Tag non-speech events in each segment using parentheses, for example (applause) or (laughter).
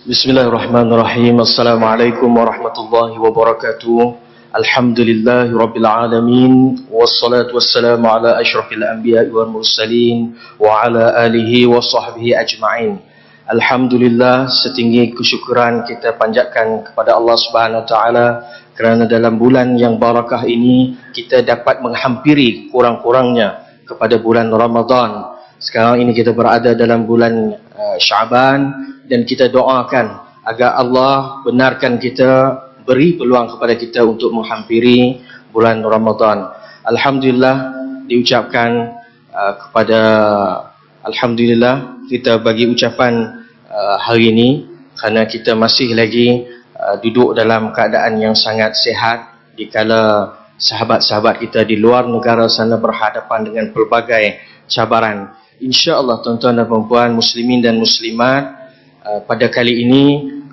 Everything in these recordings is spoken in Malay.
Bismillahirrahmanirrahim. Assalamualaikum warahmatullahi wabarakatuh. Alhamdulillahi rabbil alamin. Wassalatu wassalamu ala ashrafil anbiya wal mursalin wa ala alihi wa sahbihi ajma'in. Alhamdulillah setinggi kesyukuran kita panjatkan kepada Allah Subhanahu taala kerana dalam bulan yang barakah ini kita dapat menghampiri kurang-kurangnya kepada bulan Ramadan. Sekarang ini kita berada dalam bulan uh, Syaban dan kita doakan agar Allah benarkan kita beri peluang kepada kita untuk menghampiri bulan Ramadan. Alhamdulillah diucapkan uh, kepada Alhamdulillah kita bagi ucapan Uh, hari ini kerana kita masih lagi uh, duduk dalam keadaan yang sangat sihat dikala sahabat-sahabat kita di luar negara sana berhadapan dengan pelbagai cabaran. Insya-Allah tuan-tuan dan puan muslimin dan muslimat pada kali ini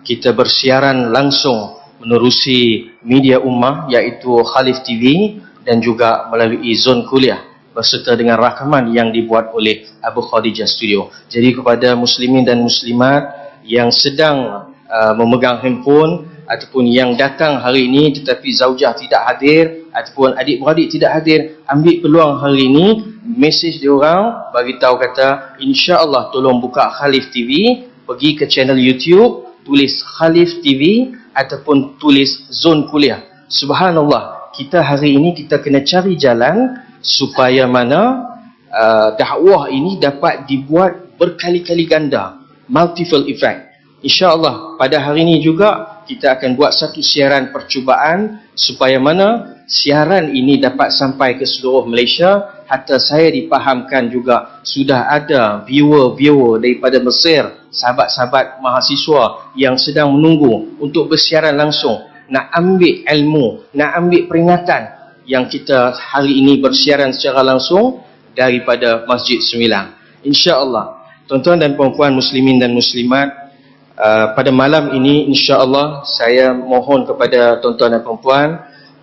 kita bersiaran langsung menerusi media ummah iaitu Khalif TV dan juga melalui zon kuliah berserta dengan rakaman yang dibuat oleh Abu Khadijah Studio. Jadi kepada muslimin dan muslimat yang sedang uh, memegang handphone ataupun yang datang hari ini tetapi zaujah tidak hadir ataupun adik-beradik tidak hadir, ambil peluang hari ini, mesej dia orang bagi tahu kata insya-Allah tolong buka Khalif TV, pergi ke channel YouTube, tulis Khalif TV ataupun tulis Zon Kuliah. Subhanallah, kita hari ini kita kena cari jalan supaya mana uh, dakwah ini dapat dibuat berkali-kali ganda. Multiple effect. Insyaallah pada hari ini juga kita akan buat satu siaran percubaan supaya mana siaran ini dapat sampai ke seluruh Malaysia. Hatta saya dipahamkan juga sudah ada viewer-viewer daripada Mesir sahabat-sahabat mahasiswa yang sedang menunggu untuk bersiaran langsung nak ambil ilmu nak ambil peringatan yang kita hari ini bersiaran secara langsung daripada Masjid Sembilan. InsyaAllah, tuan-tuan dan puan-puan muslimin dan muslimat, uh, pada malam ini insyaAllah saya mohon kepada tuan-tuan dan puan-puan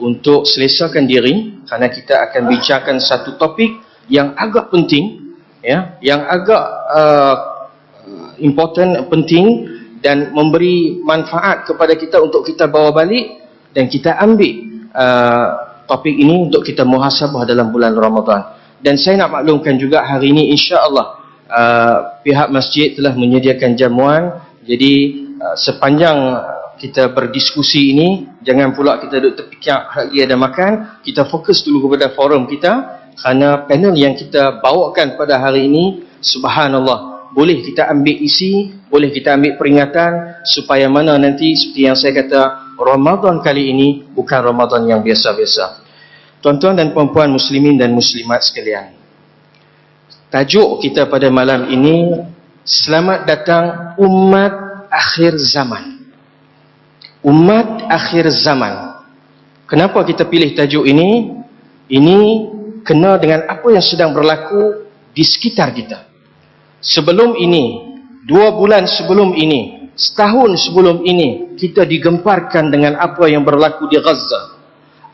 untuk selesakan diri kerana kita akan bincangkan satu topik yang agak penting, ya, yang agak uh, important, penting dan memberi manfaat kepada kita untuk kita bawa balik dan kita ambil uh, topik ini untuk kita muhasabah dalam bulan Ramadan. Dan saya nak maklumkan juga hari ini insya-Allah uh, pihak masjid telah menyediakan jamuan. Jadi uh, sepanjang kita berdiskusi ini jangan pula kita duduk terfikir lagi ada makan, kita fokus dulu kepada forum kita kerana panel yang kita bawakan pada hari ini subhanallah boleh kita ambil isi, boleh kita ambil peringatan supaya mana nanti seperti yang saya kata Ramadan kali ini bukan Ramadan yang biasa-biasa. Tuan-tuan dan puan-puan muslimin dan muslimat sekalian. Tajuk kita pada malam ini Selamat datang umat akhir zaman. Umat akhir zaman. Kenapa kita pilih tajuk ini? Ini kena dengan apa yang sedang berlaku di sekitar kita. Sebelum ini, dua bulan sebelum ini, setahun sebelum ini kita digemparkan dengan apa yang berlaku di Gaza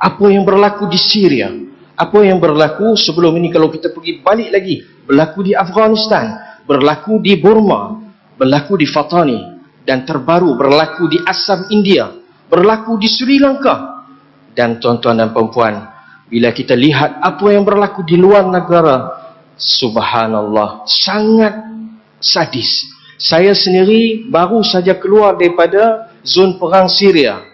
apa yang berlaku di Syria apa yang berlaku sebelum ini kalau kita pergi balik lagi berlaku di Afghanistan berlaku di Burma berlaku di Fatani dan terbaru berlaku di Assam India berlaku di Sri Lanka. Dan tuan-tuan dan perempuan bila kita lihat apa yang berlaku di luar negara subhanallah sangat sadis saya sendiri baru saja keluar daripada zon perang Syria.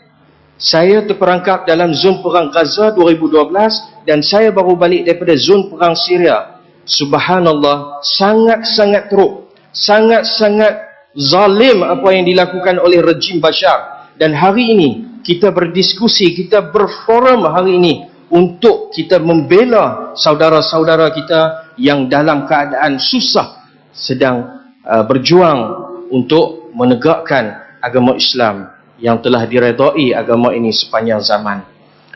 Saya terperangkap dalam zon perang Gaza 2012 dan saya baru balik daripada zon perang Syria. Subhanallah, sangat-sangat teruk. Sangat-sangat zalim apa yang dilakukan oleh rejim Bashar. Dan hari ini, kita berdiskusi, kita berforum hari ini untuk kita membela saudara-saudara kita yang dalam keadaan susah sedang Uh, berjuang untuk menegakkan agama Islam yang telah diredai agama ini sepanjang zaman.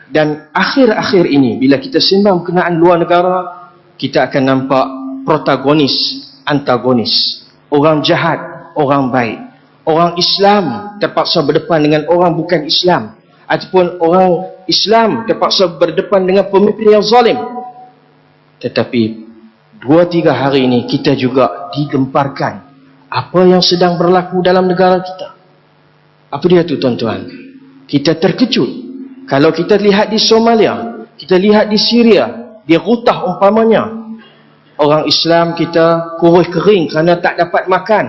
Dan akhir-akhir ini bila kita sembang berkenaan luar negara, kita akan nampak protagonis, antagonis. Orang jahat, orang baik. Orang Islam terpaksa berdepan dengan orang bukan Islam. Ataupun orang Islam terpaksa berdepan dengan pemimpin yang zalim. Tetapi dua tiga hari ini kita juga digemparkan apa yang sedang berlaku dalam negara kita Apa dia tu tuan-tuan? Kita terkejut. Kalau kita lihat di Somalia, kita lihat di Syria, di Rutah umpamanya, orang Islam kita kurus kering kerana tak dapat makan,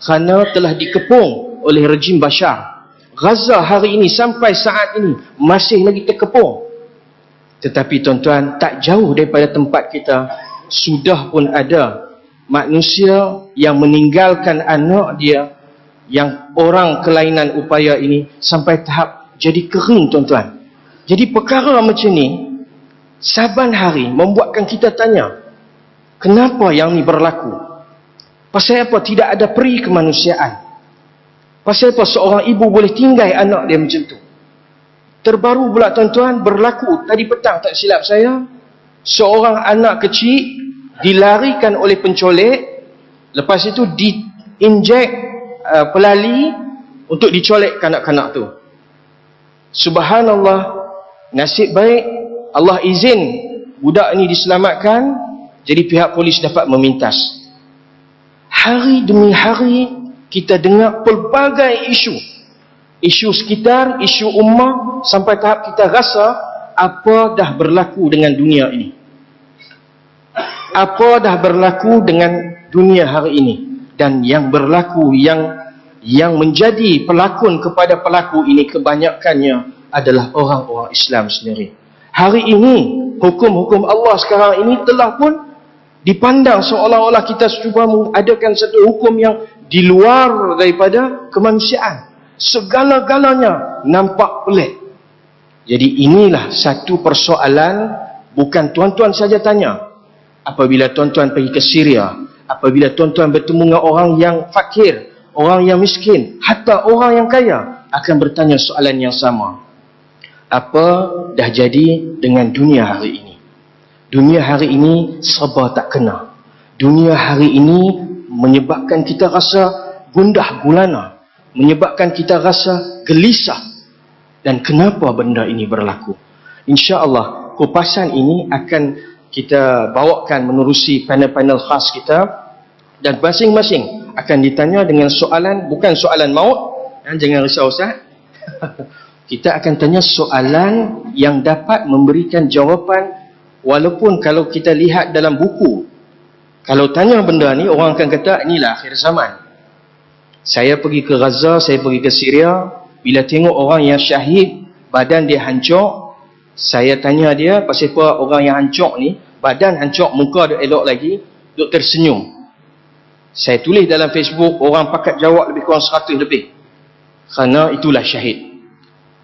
kerana telah dikepung oleh rejim Bashar. Gaza hari ini sampai saat ini masih lagi terkepung. Tetapi tuan-tuan, tak jauh daripada tempat kita, sudah pun ada manusia yang meninggalkan anak dia yang orang kelainan upaya ini sampai tahap jadi kering tuan-tuan. Jadi perkara macam ni saban hari membuatkan kita tanya kenapa yang ni berlaku? Pasal apa tidak ada peri kemanusiaan? Pasal apa seorang ibu boleh tinggal anak dia macam tu? Terbaru pula tuan-tuan berlaku tadi petang tak silap saya seorang anak kecil dilarikan oleh pencolek lepas itu diinjek uh, pelali untuk dicolek kanak-kanak tu. Subhanallah, nasib baik Allah izin budak ni diselamatkan, jadi pihak polis dapat memintas. Hari demi hari kita dengar pelbagai isu. Isu sekitar, isu ummah sampai tahap kita rasa apa dah berlaku dengan dunia ini. Apa dah berlaku dengan dunia hari ini dan yang berlaku yang yang menjadi pelakon kepada pelaku ini kebanyakannya adalah orang-orang Islam sendiri. Hari ini hukum-hukum Allah sekarang ini telah pun dipandang seolah-olah kita cuba mengadakan satu hukum yang di luar daripada kemanusiaan. Segala-galanya nampak pelik. Jadi inilah satu persoalan bukan tuan-tuan saja tanya. Apabila tuan-tuan pergi ke Syria, apabila tuan-tuan bertemu dengan orang yang fakir, orang yang miskin, hatta orang yang kaya akan bertanya soalan yang sama. Apa dah jadi dengan dunia hari ini? Dunia hari ini serba tak kena. Dunia hari ini menyebabkan kita rasa gundah gulana. Menyebabkan kita rasa gelisah. Dan kenapa benda ini berlaku? InsyaAllah kupasan ini akan kita bawakan menerusi panel-panel khas kita dan masing-masing akan ditanya dengan soalan bukan soalan maut. Ya, jangan risau Ustaz. (laughs) Kita akan tanya soalan yang dapat memberikan jawapan walaupun kalau kita lihat dalam buku. Kalau tanya benda ni orang akan kata inilah akhir zaman. Saya pergi ke Gaza saya pergi ke Syria. Bila tengok orang yang syahid badan dia hancur. Saya tanya dia pasal apa orang yang hancur ni badan hancur muka dia elok lagi duk tersenyum saya tulis dalam Facebook, orang pakat jawab lebih kurang 100 lebih. Kerana itulah syahid.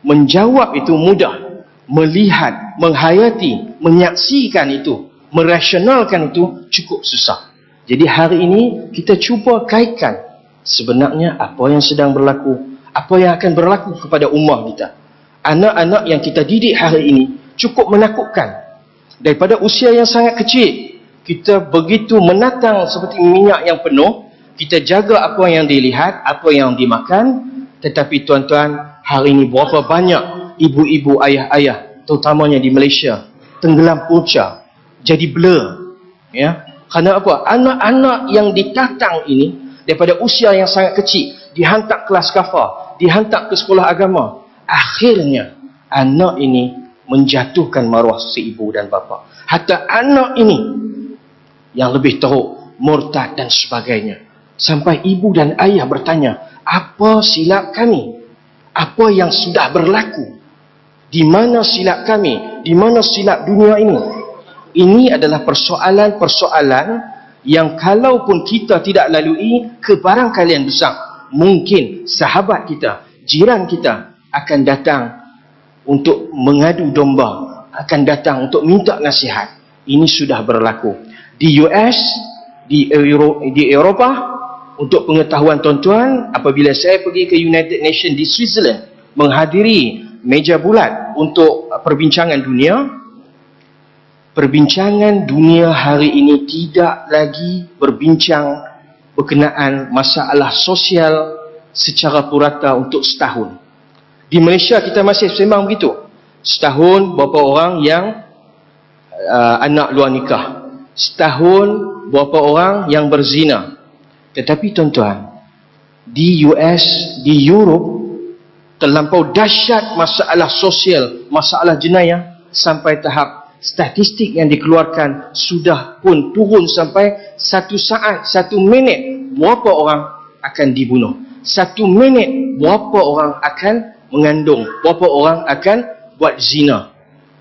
Menjawab itu mudah. Melihat, menghayati, menyaksikan itu, merasionalkan itu cukup susah. Jadi hari ini kita cuba kaitkan sebenarnya apa yang sedang berlaku, apa yang akan berlaku kepada ummah kita. Anak-anak yang kita didik hari ini cukup menakutkan. Daripada usia yang sangat kecil, kita begitu menatang seperti minyak yang penuh kita jaga apa yang dilihat apa yang dimakan. Tetapi tuan-tuan hari ini berapa banyak ibu-ibu ayah-ayah terutamanya di Malaysia tenggelam punca jadi blur ya. Kerana apa? Anak-anak yang ditatang ini daripada usia yang sangat kecil dihantar kelas kafar dihantar ke sekolah agama akhirnya anak ini menjatuhkan maruah si ibu dan bapa hatta anak ini yang lebih teruk, murtad dan sebagainya. Sampai ibu dan ayah bertanya, apa silap kami? Apa yang sudah berlaku? Di mana silap kami? Di mana silap dunia ini? Ini adalah persoalan-persoalan yang kalaupun kita tidak lalui ke barang kalian besar, mungkin sahabat kita, jiran kita akan datang untuk mengadu domba, akan datang untuk minta nasihat. Ini sudah berlaku di US, di, Euro, di Eropah, untuk pengetahuan tuan-tuan, apabila saya pergi ke United Nations di Switzerland, menghadiri meja bulat untuk perbincangan dunia, perbincangan dunia hari ini tidak lagi berbincang berkenaan masalah sosial secara purata untuk setahun. Di Malaysia kita masih sembang begitu. Setahun berapa orang yang uh, anak luar nikah setahun berapa orang yang berzina. Tetapi tuan-tuan, di US, di Europe, terlampau dahsyat masalah sosial, masalah jenayah sampai tahap statistik yang dikeluarkan sudah pun turun sampai satu saat, satu minit berapa orang akan dibunuh. Satu minit berapa orang akan mengandung, berapa orang akan buat zina.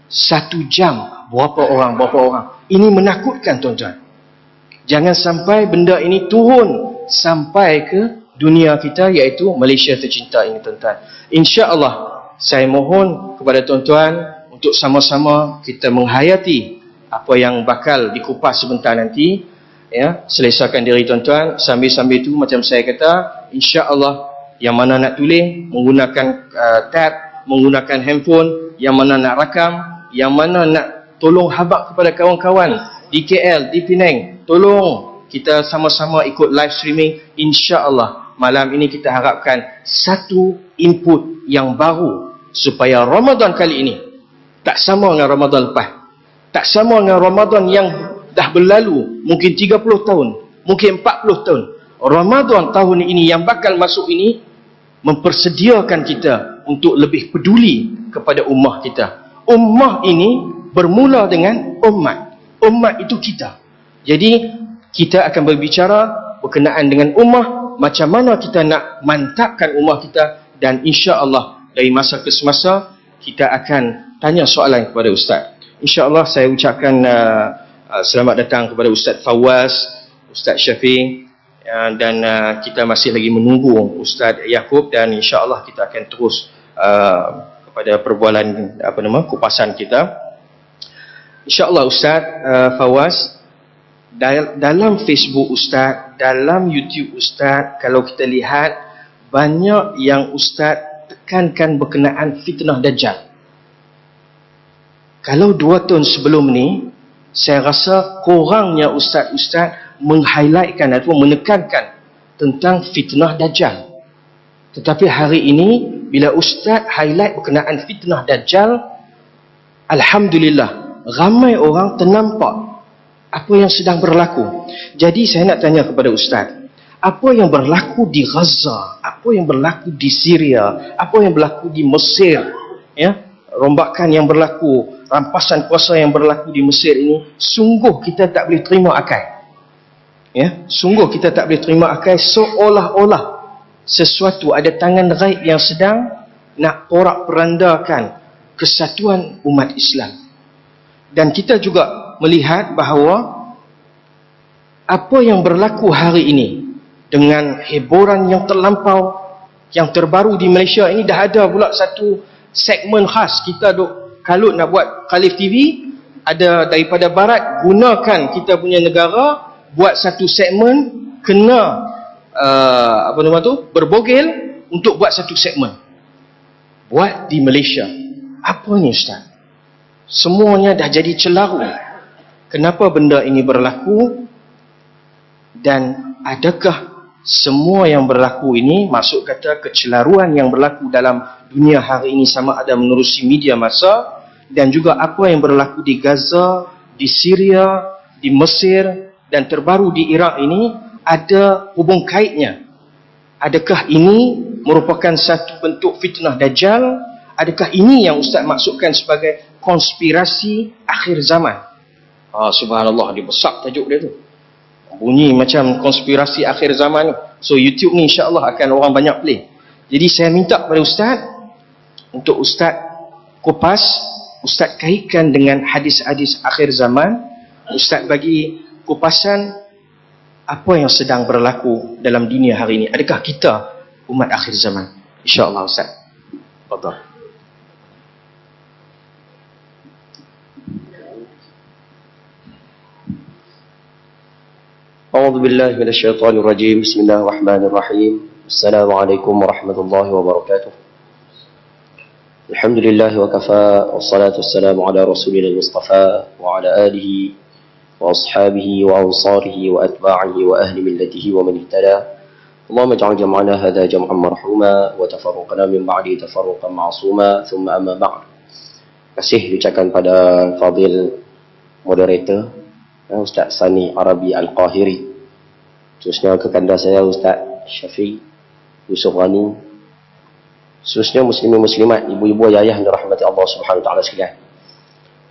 Satu jam berapa orang, berapa orang. Ini menakutkan tuan-tuan. Jangan sampai benda ini turun sampai ke dunia kita iaitu Malaysia tercinta ini tuan-tuan. InsyaAllah saya mohon kepada tuan-tuan untuk sama-sama kita menghayati apa yang bakal dikupas sebentar nanti. Ya, selesakan diri tuan-tuan. Sambil-sambil itu macam saya kata, insya-Allah yang mana nak tulis menggunakan uh, tab, menggunakan handphone, yang mana nak rakam, yang mana nak tolong habaq kepada kawan-kawan di KL, di Penang, tolong kita sama-sama ikut live streaming insya-Allah malam ini kita harapkan satu input yang baru supaya Ramadan kali ini tak sama dengan Ramadan lepas. Tak sama dengan Ramadan yang dah berlalu mungkin 30 tahun, mungkin 40 tahun. Ramadan tahun ini yang bakal masuk ini mempersediakan kita untuk lebih peduli kepada ummah kita. Ummah ini bermula dengan umat. Umat itu kita. Jadi kita akan berbicara berkenaan dengan ummah macam mana kita nak mantapkan ummah kita dan insya-Allah dari masa ke semasa kita akan tanya soalan kepada ustaz. Insya-Allah saya ucapkan uh, uh, selamat datang kepada Ustaz Fawaz, Ustaz Syafiq uh, dan uh, kita masih lagi menunggu Ustaz Yaakob dan insya-Allah kita akan terus uh, kepada perbualan apa nama kupasan kita. Insya-Allah Ustaz uh, Fawaz dalam Facebook Ustaz, dalam YouTube Ustaz, kalau kita lihat banyak yang Ustaz tekankan berkenaan fitnah Dajjal. Kalau dua tahun sebelum ni, saya rasa kurangnya Ustaz-Ustaz meng-highlightkan atau menekankan tentang fitnah Dajjal. Tetapi hari ini, bila Ustaz highlight berkenaan fitnah Dajjal, Alhamdulillah, ramai orang ternampak apa yang sedang berlaku. Jadi saya nak tanya kepada Ustaz, apa yang berlaku di Gaza, apa yang berlaku di Syria, apa yang berlaku di Mesir, ya, rombakan yang berlaku, rampasan kuasa yang berlaku di Mesir ini, sungguh kita tak boleh terima akal. Ya, sungguh kita tak boleh terima akal seolah-olah sesuatu ada tangan gaib yang sedang nak porak perandakan kesatuan umat Islam. Dan kita juga melihat bahawa apa yang berlaku hari ini dengan hiburan yang terlampau yang terbaru di Malaysia ini dah ada pula satu segmen khas kita duk kalut nak buat Khalif TV ada daripada barat gunakan kita punya negara buat satu segmen kena uh, apa nama tu berbogel untuk buat satu segmen. Buat di Malaysia. Apa ni ustaz? Semuanya dah jadi celaru kenapa benda ini berlaku? Dan adakah semua yang berlaku ini masuk kata kecelaruan yang berlaku dalam dunia hari ini sama ada menerusi media masa dan juga apa yang berlaku di Gaza, di Syria, di Mesir dan terbaru di Iraq ini ada hubung kaitnya. Adakah ini merupakan satu bentuk fitnah dajjal? Adakah ini yang ustaz maksudkan sebagai konspirasi akhir zaman? Ah, subhanallah dia besar tajuk dia tu. Bunyi macam konspirasi akhir zaman. So YouTube ni insya-Allah akan orang banyak play. Jadi saya minta kepada ustaz untuk ustaz kupas, ustaz kaitkan dengan hadis-hadis akhir zaman, ustaz bagi kupasan apa yang sedang berlaku dalam dunia hari ini. Adakah kita umat akhir zaman? Insya-Allah ustaz. Fadhal. أعوذ بالله من الشيطان الرجيم بسم الله الرحمن الرحيم السلام عليكم ورحمة الله وبركاته الحمد لله وكفى والصلاة والسلام على رسولنا المصطفى وعلى آله وأصحابه وأنصاره وأتباعه وأهل ملته ومن اهتدى اللهم اجعل جمعنا هذا جمعا مرحوما وتفرقنا من بعده تفرقا معصوما ثم أما بعد kasih diucapkan pada fadil moderator Ustaz Sani Arabi Al-Qahiri Terusnya ke kandang saya Ustaz Syafiq Yusuf Rani Khususnya muslimin muslimat, ibu-ibu ayah yang dirahmati Allah Subhanahu wa taala sekalian.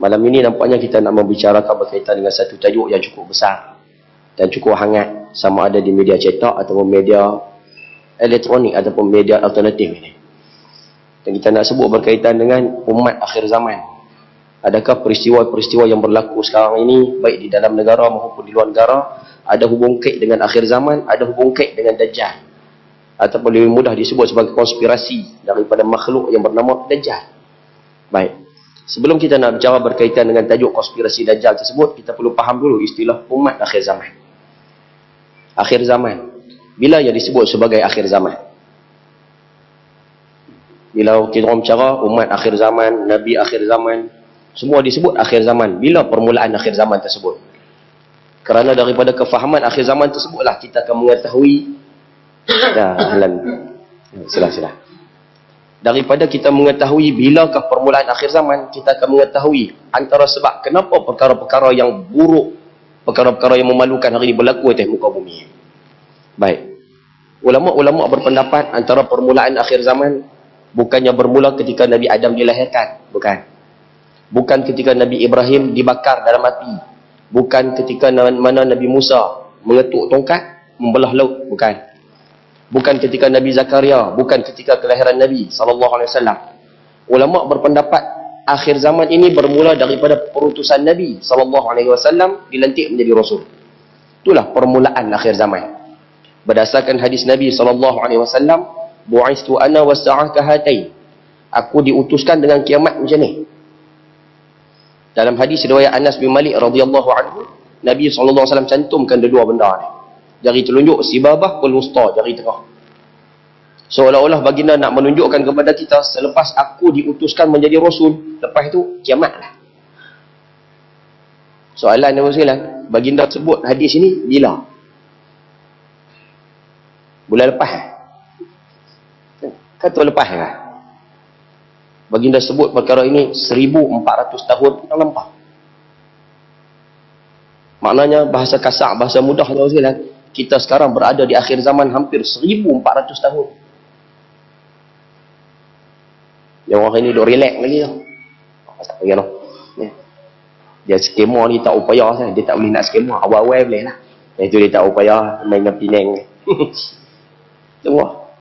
Malam ini nampaknya kita nak membicarakan berkaitan dengan satu tajuk yang cukup besar dan cukup hangat sama ada di media cetak ataupun media elektronik ataupun media alternatif ini. Dan kita nak sebut berkaitan dengan umat akhir zaman. Adakah peristiwa-peristiwa yang berlaku sekarang ini baik di dalam negara maupun di luar negara ada hubung kait dengan akhir zaman, ada hubung kait dengan dajjal ataupun lebih mudah disebut sebagai konspirasi daripada makhluk yang bernama Dajjal. Baik. Sebelum kita nak bicara berkaitan dengan tajuk konspirasi Dajjal tersebut, kita perlu faham dulu istilah umat akhir zaman. Akhir zaman. Bila yang disebut sebagai akhir zaman? Bila kita orang bicara umat akhir zaman, Nabi akhir zaman, semua disebut akhir zaman. Bila permulaan akhir zaman tersebut? Kerana daripada kefahaman akhir zaman tersebutlah kita akan mengetahui Ya, ahlan. Sila, sila. Daripada kita mengetahui bilakah permulaan akhir zaman, kita akan mengetahui antara sebab kenapa perkara-perkara yang buruk, perkara-perkara yang memalukan hari ini berlaku atas muka bumi. Baik. Ulama-ulama berpendapat antara permulaan akhir zaman bukannya bermula ketika Nabi Adam dilahirkan. Bukan. Bukan ketika Nabi Ibrahim dibakar dalam api. Bukan ketika mana Nabi Musa mengetuk tongkat, membelah laut. Bukan bukan ketika Nabi Zakaria, bukan ketika kelahiran Nabi sallallahu alaihi wasallam. Ulama berpendapat akhir zaman ini bermula daripada perutusan Nabi sallallahu alaihi wasallam dilantik menjadi rasul. Itulah permulaan akhir zaman. Berdasarkan hadis Nabi sallallahu alaihi wasallam, bu'istu ana wasa'ah kahatain. Aku diutuskan dengan kiamat macam ni. Dalam hadis riwayat Anas bin Malik radhiyallahu anhu, Nabi sallallahu alaihi wasallam cantumkan dua benda ni jari telunjuk sibabah wal wusta jari tengah seolah-olah baginda nak menunjukkan kepada kita selepas aku diutuskan menjadi rasul lepas itu kiamatlah soalan yang sekalian baginda sebut hadis ini bila? Bulan lepas kata lepas lah. Baginda sebut perkara ini 1400 tahun yang lampau maknanya bahasa kasar bahasa mudah tahu sekalian kita sekarang berada di akhir zaman hampir 1400 tahun yang orang ini duk relax lagi tau lagi tau dia skema ni tak upaya saya. dia tak boleh nak skema awal-awal boleh lah. Itu dia tak upaya. Main dengan Penang. (laughs) Tengok